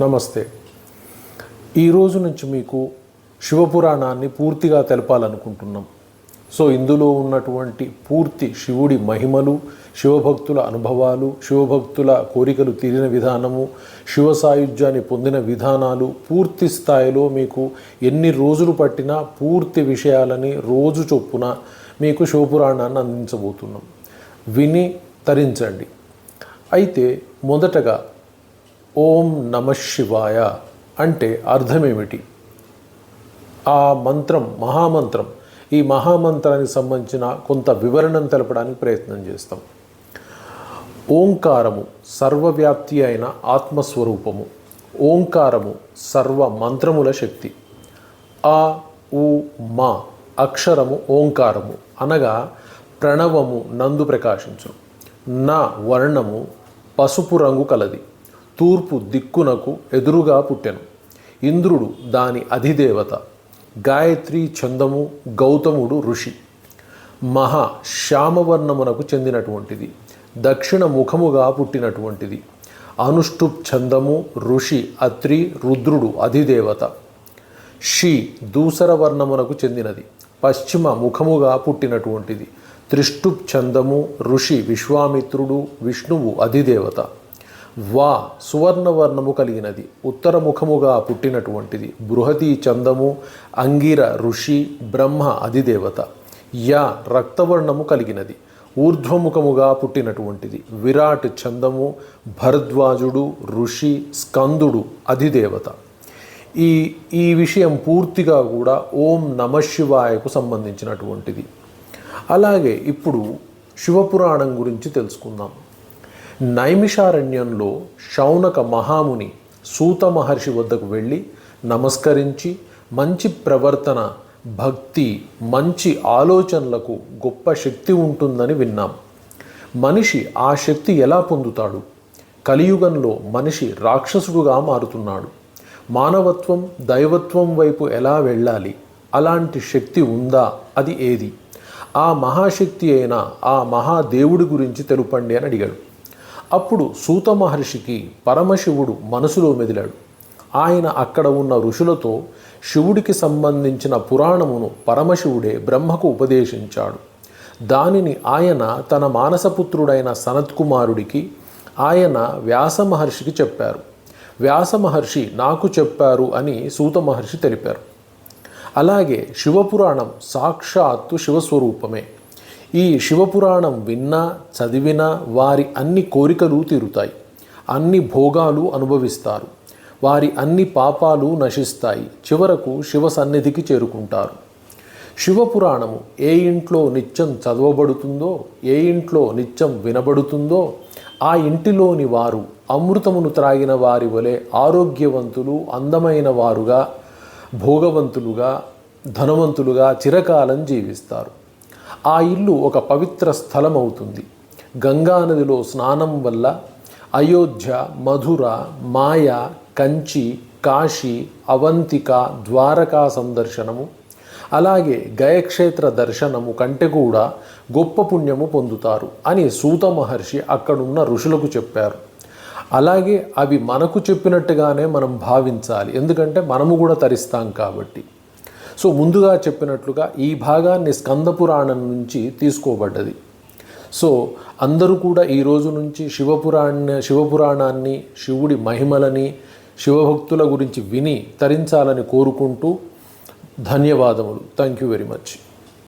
నమస్తే. ఈరోజు నుంచి మీకు శివపురాణాన్ని పూర్తిగా తెలపాలనుకుంటున్నాం. సో ఇందులో ఉన్నటువంటి పూర్తి శివుడి మహిమలు శివభక్తుల అనుభవాలు శివభక్తుల కోరికలు తీరిన విధానము శివ సాయుధ్యాన్ని పొందిన విధానాలు పూర్తి స్థాయిలో మీకు ఎన్ని రోజులు పట్టినా పూర్తి విషయాలని రోజు చొప్పున మీకు శివపురాణాన్ని అందించబోతున్నాం. విని తరించండి. అయితే మొదటగా ఓం నమ శివాయ అంటే అర్థమేమిటి? ఆ మంత్రం మహామంత్రం ఈ మహామంత్రానికి సంబంధించిన కొంత వివరణను తెలపడానికి ప్రయత్నం చేస్తాం. ఓంకారము సర్వవ్యాప్తి అయిన ఆత్మస్వరూపము. ఓంకారము సర్వ మంత్రముల శక్తి. ఆ ఉ మా అక్షరము ఓంకారము అనగా ప్రణవము నందు ప్రకాశించు నా వర్ణము పసుపు రంగు కలది. తూర్పు దిక్కునకు ఎదురుగా పుట్టెను. ఇంద్రుడు దాని అధిదేవత గాయత్రి చందము గౌతముడు ఋషి. మహా శ్యామవర్ణమునకు చెందినటువంటిది దక్షిణ ముఖముగా పుట్టినటువంటిది. అనుష్టుప్ ఛందము ఋషి అత్రి రుద్రుడు అధిదేవత. షి దూసర వర్ణమునకు చెందినది పశ్చిమ ముఖముగా పుట్టినటువంటిది. త్రిష్టుప్ ఛందము ఋషి విశ్వామిత్రుడు విష్ణువు అధిదేవత. వా సువర్ణవర్ణము కలిగినది. ఉత్తర ముఖముగా పుట్టినటువంటిది. బృహతి చందము అంగిర ఋషి బ్రహ్మ అధిదేవత. యా రక్తవర్ణము కలిగినది. ఊర్ధ్వముఖముగా పుట్టినటువంటిది. విరాట్ చందము భరద్వాజుడు ఋషి స్కందుడు అధిదేవత. ఈ ఈ విషయం పూర్తిగా కూడా ఓం నమశివాయకు సంబంధించినటువంటిది. అలాగే ఇప్పుడు శివపురాణం గురించి తెలుసుకుందాం. నైమిషారణ్యంలో శౌనక మహాముని సూత మహర్షి వద్దకు వెళ్ళి నమస్కరించి మంచి ప్రవర్తన భక్తి మంచి ఆలోచనలకు గొప్ప శక్తి ఉంటుందని విన్నాం. మనిషి ఆ శక్తి ఎలా పొందుతాడు? కలియుగంలో మనిషి రాక్షసుడుగా మారుతున్నాడు. మానవత్వం దైవత్వం వైపు ఎలా వెళ్ళాలి? అలాంటి శక్తి ఉందా? అది ఏది? ఆ మహాశక్తి అయిన ఆ మహాదేవుడి గురించి తెలుపండి అని అడిగాడు. అప్పుడు సూత మహర్షికి పరమశివుడు మనసులో మెదిలాడు. ఆయన అక్కడ ఉన్న ఋషులతో శివుడికి సంబంధించిన పురాణమును పరమశివుడే బ్రహ్మకు ఉపదేశించాడు. దానిని ఆయన తన మానసపుత్రుడైన సనత్కుమారుడికి ఆయన వ్యాస మహర్షికి చెప్పారు. వ్యాస మహర్షి నాకు చెప్పారు అని సూత మహర్షి తెలిపారు. అలాగే శివపురాణం సాక్షాత్తు శివస్వరూపమే. ఈ శివపురాణం విన్నా చదివినా వారి అన్ని కోరికలు తీరుతాయి. అన్ని భోగాలు అనుభవిస్తారు. వారి అన్ని పాపాలు నశిస్తాయి. చివరకు శివ సన్నిధికి చేరుకుంటారు. శివపురాణము ఏ ఇంట్లో నిత్యం చదవబడుతుందో ఏ ఇంట్లో నిత్యం వినబడుతుందో ఆ ఇంటిలోని వారు అమృతమును త్రాగిన వారి వలె ఆరోగ్యవంతులు అందమైన వారుగా భోగవంతులుగా ధనవంతులుగా చిరకాలం జీవిస్తారు. ఆ ఇల్లు ఒక పవిత్ర స్థలం అవుతుంది గంగానదిలో స్నానం వల్ల అయోధ్య మధుర మాయ కంచి కాశీ అవంతిక ద్వారకా సందర్శనము అలాగే గయక్షేత్ర దర్శనము కంటే కూడా గొప్ప పుణ్యము పొందుతారు అని సూత మహర్షి అక్కడున్న ఋషులకు చెప్పారు. అలాగే అవి మనకు చెప్పినట్టుగానే మనం భావించాలి. ఎందుకంటే మనము కూడా తరిస్తాం కాబట్టి. సో ముందుగా చెప్పినట్లుగా ఈ భాగాన్ని స్కంద పురాణం నుంచి తీసుకోబడ్డది. సో అందరూ కూడా ఈ రోజు నుంచి శివపురాణ శివపురాణాన్ని శివుడి మహిమలని శివభక్తుల గురించి విని తరించాలని కోరుకుంటూ ధన్యవాదములు. Thank you very much